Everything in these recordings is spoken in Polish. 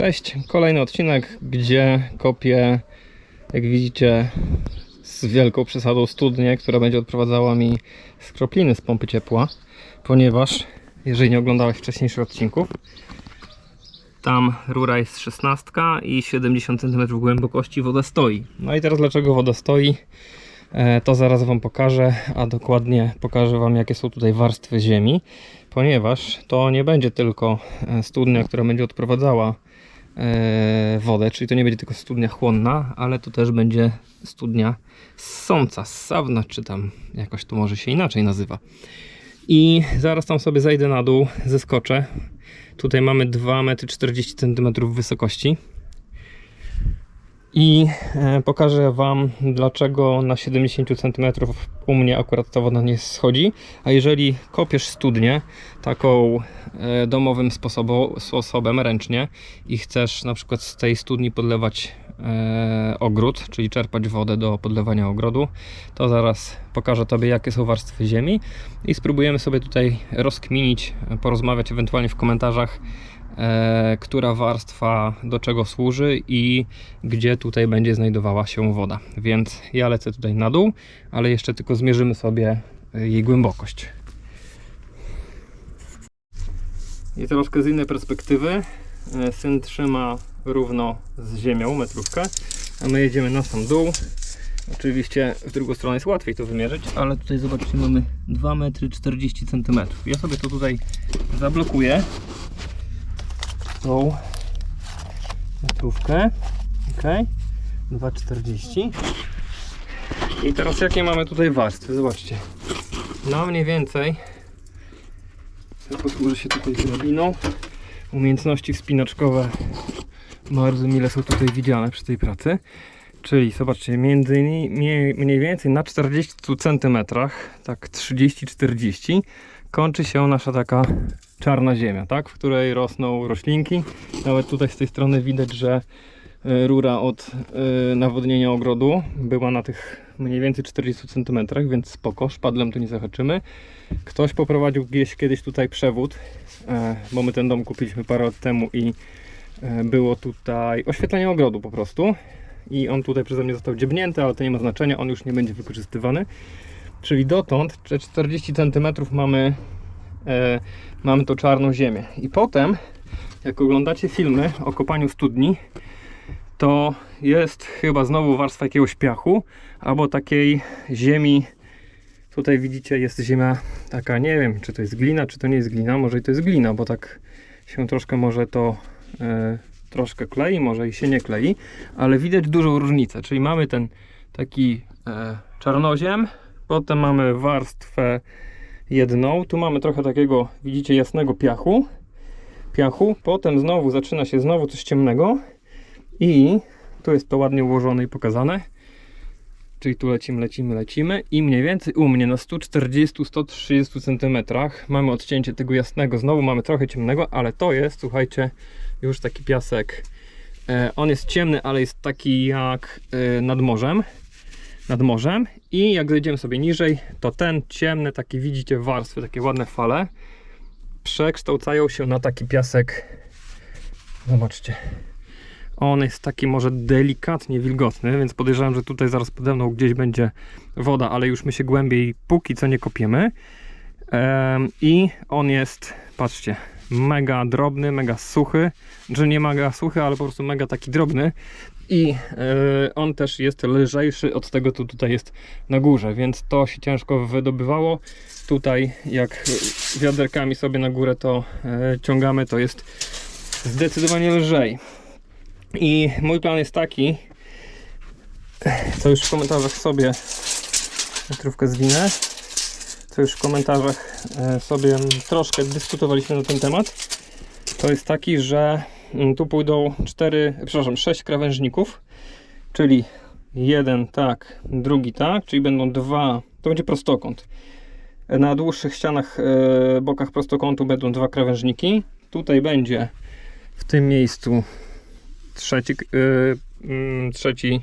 Cześć, kolejny odcinek, gdzie kopię, jak widzicie, z wielką przesadą studnię, która będzie odprowadzała mi skropliny z pompy ciepła, ponieważ, jeżeli nie oglądałeś wcześniejszych odcinków, tam rura jest 16 i 70 cm głębokości woda stoi. No i teraz dlaczego woda stoi? E, To zaraz Wam pokażę, a dokładnie pokażę Wam jakie są tutaj warstwy ziemi, ponieważ to nie będzie tylko e, studnia, która będzie odprowadzała wodę, czyli to nie będzie tylko studnia chłonna, ale to też będzie studnia ssąca, ssawna, czy tam jakoś to może się inaczej nazywa. I zaraz tam sobie zejdę na dół, zeskoczę. Tutaj mamy 2,40 m wysokości. I e, pokażę Wam, dlaczego na 70 cm u mnie akurat ta woda nie schodzi. A jeżeli kopiesz studnię taką e, domowym sposobu, sposobem ręcznie i chcesz na przykład z tej studni podlewać e, ogród, czyli czerpać wodę do podlewania ogrodu, to zaraz pokażę Tobie, jakie są warstwy ziemi i spróbujemy sobie tutaj rozkminić, porozmawiać ewentualnie w komentarzach, która warstwa do czego służy i gdzie tutaj będzie znajdowała się woda. Więc ja lecę tutaj na dół, ale jeszcze tylko zmierzymy sobie e, jej głębokość. I troszkę z innej perspektywy. E, Syn trzyma równo z ziemią metrówkę, a my jedziemy na sam dół. Oczywiście w drugą stronę jest łatwiej to wymierzyć, ale tutaj zobaczcie mamy 2,40 m. Ja sobie to tutaj zablokuję tą metrówkę. Ok, 2,40 i teraz jakie mamy tutaj warstwy? Zobaczcie. No mniej więcej ja posłużę się tutaj drabiną. Umiejętności wspinaczkowe bardzo mile są tutaj widziane przy tej pracy. Czyli zobaczcie, między, mniej, mniej więcej na 40 cm, tak 30-40 kończy się nasza taka czarna ziemia, tak? w której rosną roślinki. Nawet tutaj z tej strony widać, że e, rura od e, nawodnienia ogrodu była na tych mniej więcej 40 cm, więc spoko, szpadlem tu nie zahaczymy. Ktoś poprowadził gdzieś kiedyś tutaj przewód, e, bo my ten dom kupiliśmy parę lat temu i było tutaj oświetlenie ogrodu po prostu. I on tutaj przeze mnie został dziebnięty, ale to nie ma znaczenia, on już nie będzie wykorzystywany. Czyli dotąd, te 40 cm mamy, e, mamy tą czarną ziemię. I potem, jak oglądacie filmy o kopaniu studni, to jest chyba znowu warstwa jakiegoś piachu albo takiej ziemi. Tutaj widzicie, jest ziemia taka, nie wiem, czy to jest glina, czy to nie jest glina. Może i to jest glina, bo tak się troszkę może to e, troszkę klei, może i się nie klei, ale widać dużą różnicę. Czyli mamy ten taki e, czarnoziem, potem mamy warstwę jedną, tu mamy trochę takiego, widzicie, jasnego piachu, piachu, potem znowu zaczyna się znowu coś ciemnego i tu jest to ładnie ułożone i pokazane. Czyli tu lecimy, lecimy, lecimy i mniej więcej u mnie na 140-130 cm mamy odcięcie tego jasnego, znowu mamy trochę ciemnego, ale to jest, słuchajcie, już taki piasek. E, on jest ciemny, ale jest taki jak e, nad morzem. Nad morzem i jak zejdziemy sobie niżej, to ten ciemny, taki widzicie warstwy, takie ładne fale przekształcają się na taki piasek. Zobaczcie. On jest taki może delikatnie wilgotny, więc podejrzewam, że tutaj zaraz pode mną gdzieś będzie woda, ale już my się głębiej póki co nie kopiemy. Em, I on jest, patrzcie, mega drobny, mega suchy. Że nie mega suchy, ale po prostu mega taki drobny. I e, on też jest lżejszy od tego, co tutaj jest na górze, więc to się ciężko wydobywało. Tutaj, jak wiaderkami sobie na górę to e, ciągamy, to jest zdecydowanie lżej. I mój plan jest taki, co już w komentarzach sobie metrówkę zwinę, co już w komentarzach e, sobie troszkę dyskutowaliśmy na ten temat, to jest taki, że tu pójdą 4, przepraszam, 6 krawężników, czyli jeden tak, drugi tak, czyli będą dwa, to będzie prostokąt. Na dłuższych ścianach, e, bokach prostokątu będą dwa krawężniki. Tutaj będzie w tym miejscu trzeci, yy, mm, trzeci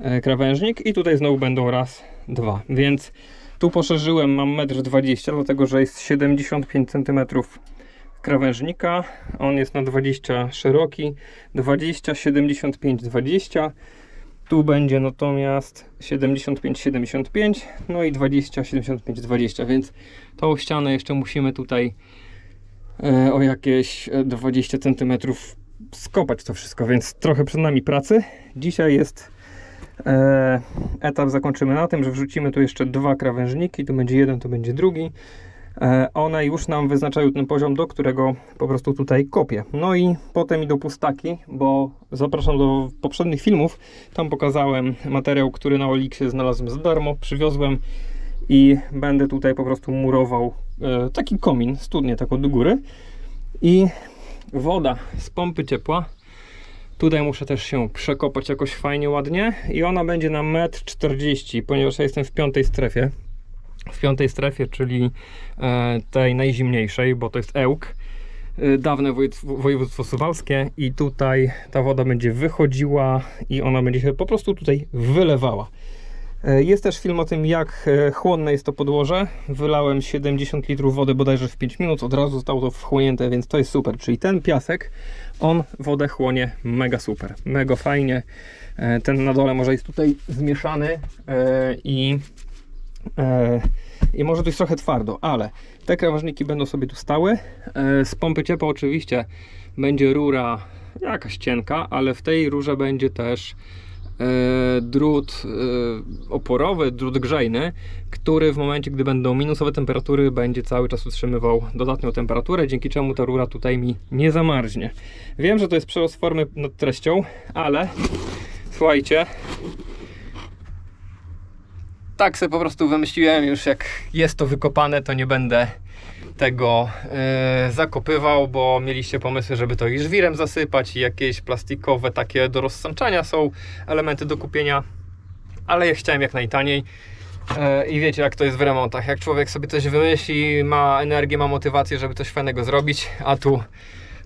e, krawężnik i tutaj znowu będą raz, dwa. Więc tu poszerzyłem, mam 1,20 m, dlatego że jest 75 cm krawężnika. On jest na 20 szeroki, 20, 75, 20. Tu będzie natomiast 75, 75, no i 20, 75, 20, więc tą ścianę jeszcze musimy tutaj e, o jakieś e, 20 cm skopać to wszystko, więc trochę przed nami pracy. Dzisiaj jest e, etap, zakończymy na tym, że wrzucimy tu jeszcze dwa krawężniki, tu będzie jeden, tu będzie drugi. E, one już nam wyznaczają ten poziom, do którego po prostu tutaj kopię. No i potem idą pustaki, bo zapraszam do poprzednich filmów. Tam pokazałem materiał, który na Oliksie znalazłem za darmo, przywiozłem i będę tutaj po prostu murował e, taki komin, studnię taką do góry i woda z pompy ciepła. Tutaj muszę też się przekopać jakoś fajnie, ładnie i ona będzie na 1,40 m, ponieważ ja jestem w piątej strefie. W piątej strefie, czyli e, tej najzimniejszej, bo to jest Ełk, e, dawne województwo, suwalskie i tutaj ta woda będzie wychodziła i ona będzie się po prostu tutaj wylewała. E, Jest też film o tym, jak chłonne jest to podłoże. Wylałem 70 litrów wody bodajże w 5 minut, od razu zostało to wchłonięte, więc to jest super. Czyli ten piasek, on wodę chłonie mega super, mega fajnie. Ten na dole może jest tutaj zmieszany i, i może tu jest trochę twardo, ale te krawężniki będą sobie tu stały. E, Z pompy ciepła oczywiście będzie rura jakaś cienka, ale w tej rurze będzie też e, drut e, oporowy, drut grzejny, który w momencie, gdy będą minusowe temperatury, będzie cały czas utrzymywał dodatnią temperaturę, dzięki czemu ta rura tutaj mi nie zamarznie. Wiem, że to jest przerost formy nad treścią, ale słuchajcie, tak sobie po prostu wymyśliłem już, jak jest to wykopane, to nie będę tego e, zakopywał, bo mieliście pomysły, żeby to i żwirem zasypać i jakieś plastikowe takie do rozsączania są elementy do kupienia, ale ja chciałem jak najtaniej. E, I wiecie, jak to jest w remontach. Jak człowiek sobie coś wymyśli, ma energię, ma motywację, żeby coś fajnego zrobić, a tu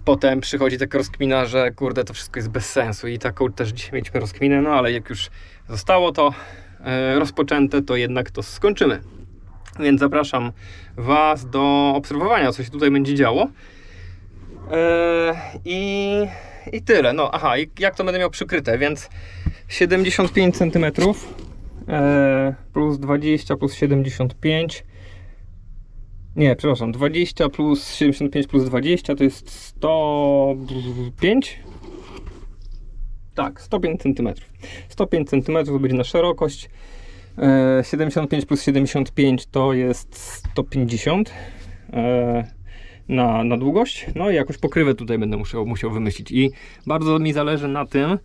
potem przychodzi taka rozkmina, że kurde, to wszystko jest bez sensu i taką też dzisiaj mieliśmy rozkminę, no ale jak już zostało to rozpoczęte, to jednak to skończymy. Więc zapraszam Was do obserwowania, co się tutaj będzie działo. E, I, I tyle. No, aha, jak to będę miał przykryte, więc 75 cm e, plus 20 plus 75. Nie, przepraszam, 20 plus 75 plus 20 to jest 105. Tak, 105 cm. 105 cm to będzie na szerokość. E, 75 plus 75 to jest 150 e, na, na długość. No i jakoś pokrywę tutaj będę musiał, musiał wymyślić. I bardzo mi zależy na tym,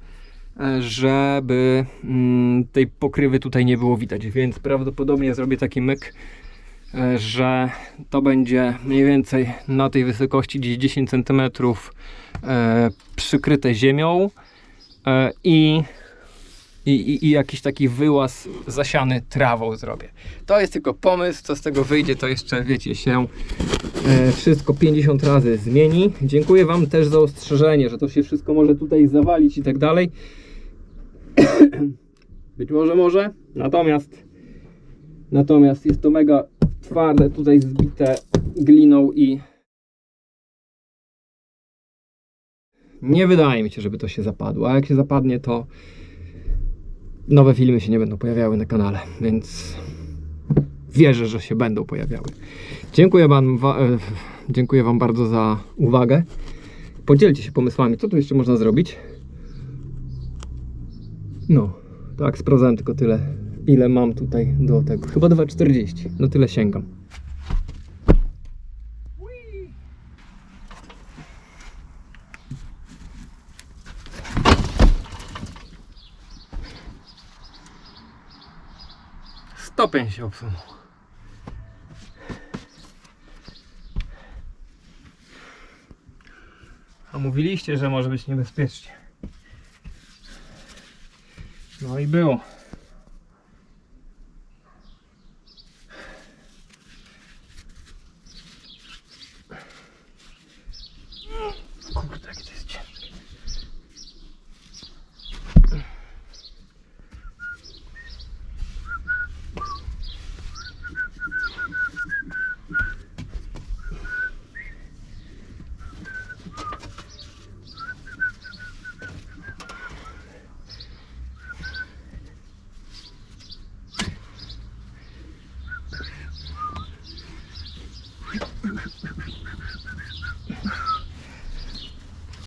e, żeby mm, tej pokrywy tutaj nie było widać, więc prawdopodobnie zrobię taki myk, e, że to będzie mniej więcej na tej wysokości gdzieś 10 cm e, przykryte ziemią e, i i, i, i jakiś taki wyłaz zasiany trawą zrobię. To jest tylko pomysł, co z tego wyjdzie, to jeszcze wiecie się e, wszystko 50 razy zmieni. Dziękuję Wam też za ostrzeżenie, że to się wszystko może tutaj zawalić i tak dalej. Być może może, natomiast natomiast jest to mega twarde, tutaj zbite gliną i nie wydaje mi się, żeby to się zapadło, a jak się zapadnie, to nowe filmy się nie będą pojawiały na kanale, więc wierzę, że się będą pojawiały. Dziękuję Wam, wa, e, dziękuję wam bardzo za uwagę. Podzielcie się pomysłami, co tu jeszcze można zrobić. No, tak, sprawdzałem tylko tyle, ile mam tutaj do tego. Chyba 2,40. No tyle sięgam. Stopień się obsunął. A mówiliście, że może być niebezpiecznie. No i było.